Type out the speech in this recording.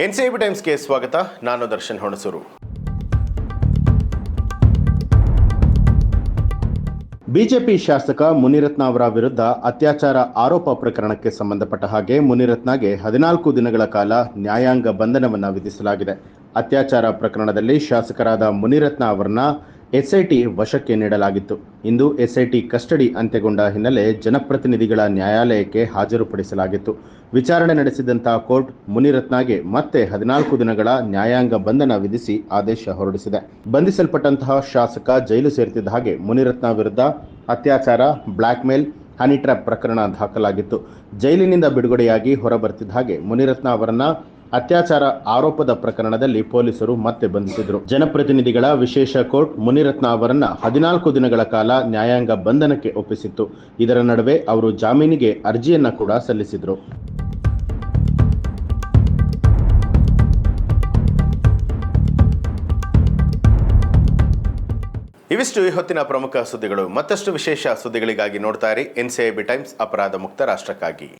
N ಟೈಮ್ಸ್ಗೆ ಸ್ವಾಗತ. ನಾನು Darshan ಹೊಣಸೂರು. BJP ಶಾಸಕ ಮುನಿರತ್ನ ಅವರ ವಿರುದ್ಧ ಅತ್ಯಾಚಾರ ಆರೋಪ ಪ್ರಕರಣಕ್ಕೆ ಸಂಬಂಧಪಟ್ಟ ಹಾಗೆ ಮುನಿರತ್ನಗೆ ಹದಿನಾಲ್ಕು ದಿನಗಳ ಕಾಲ ನ್ಯಾಯಾಂಗ ಬಂಧನವನ್ನು ವಿಧಿಸಲಾಗಿದೆ. ಅತ್ಯಾಚಾರ ಪ್ರಕರಣದಲ್ಲಿ ಶಾಸಕರಾದ ಮುನಿರತ್ನ ಅವರನ್ನ ಎಸ್ಐಟಿ ವಶಕ್ಕೆ ನೀಡಲಾಗಿತ್ತು. ಇಂದು ಎಸ್ಐಟಿ ಕಸ್ಟಡಿ ಅಂತ್ಯಗೊಂಡ ಹಿನ್ನೆಲೆ ಜನಪ್ರತಿನಿಧಿಗಳ ನ್ಯಾಯಾಲಯಕ್ಕೆ ಹಾಜರುಪಡಿಸಲಾಗಿತ್ತು. ವಿಚಾರಣೆ ನಡೆಸಿದಂತಹ ಕೋರ್ಟ್ ಮುನಿರತ್ನಾಗೆ ಮತ್ತೆ ಹದಿನಾಲ್ಕು ದಿನಗಳ ನ್ಯಾಯಾಂಗ ಬಂಧನ ವಿಧಿಸಿ ಆದೇಶ ಹೊರಡಿಸಿದೆ. ಬಂಧಿಸಲ್ಪಟ್ಟಂತಹ ಶಾಸಕ ಜೈಲು ಸೇರ್ತಿದ್ದ ಹಾಗೆ ಮುನಿರತ್ನ ವಿರುದ್ಧ ಅತ್ಯಾಚಾರ ಬ್ಲ್ಯಾಕ್ಮೇಲ್ ಹನಿ ಟ್ರ್ಯಾಪ್ ಪ್ರಕರಣ ದಾಖಲಾಗಿತ್ತು. ಜೈಲಿನಿಂದ ಬಿಡುಗಡೆಯಾಗಿ ಹೊರಬರ್ತಿದ್ದ ಹಾಗೆ ಮುನಿರತ್ನ ಅವರನ್ನ ಅತ್ಯಾಚಾರ ಆರೋಪದ ಪ್ರಕರಣದಲ್ಲಿ ಪೊಲೀಸರು ಮತ್ತೆ ಬಂಧಿಸಿದ್ರು. ಜನಪ್ರತಿನಿಧಿಗಳ ವಿಶೇಷ ಕೋರ್ಟ್ ಮುನಿರತ್ನ ಅವರನ್ನ ಹದಿನಾಲ್ಕು ದಿನಗಳ ಕಾಲ ನ್ಯಾಯಾಂಗ ಬಂಧನಕ್ಕೆ ಒಪ್ಪಿಸಿತ್ತು. ಇದರ ನಡುವೆ ಅವರು ಜಾಮೀನಿಗೆ ಅರ್ಜಿಯನ್ನ ಕೂಡ ಸಲ್ಲಿಸಿದ್ರು. ಇವಿಷ್ಟು ಈ ಹೊತ್ತಿನ ಪ್ರಮುಖ ಸುದ್ದಿಗಳು. ಮತ್ತಷ್ಟು ವಿಶೇಷ ಸುದ್ದಿಗಳಿಗಾಗಿ ನೋಡ್ತಾ ಇರಿ. ಎನ್ ಟೈಮ್ಸ್ ಅಪರಾಧ ಮುಕ್ತ ರಾಷ್ಟ್ರಕ್ಕಾಗಿ.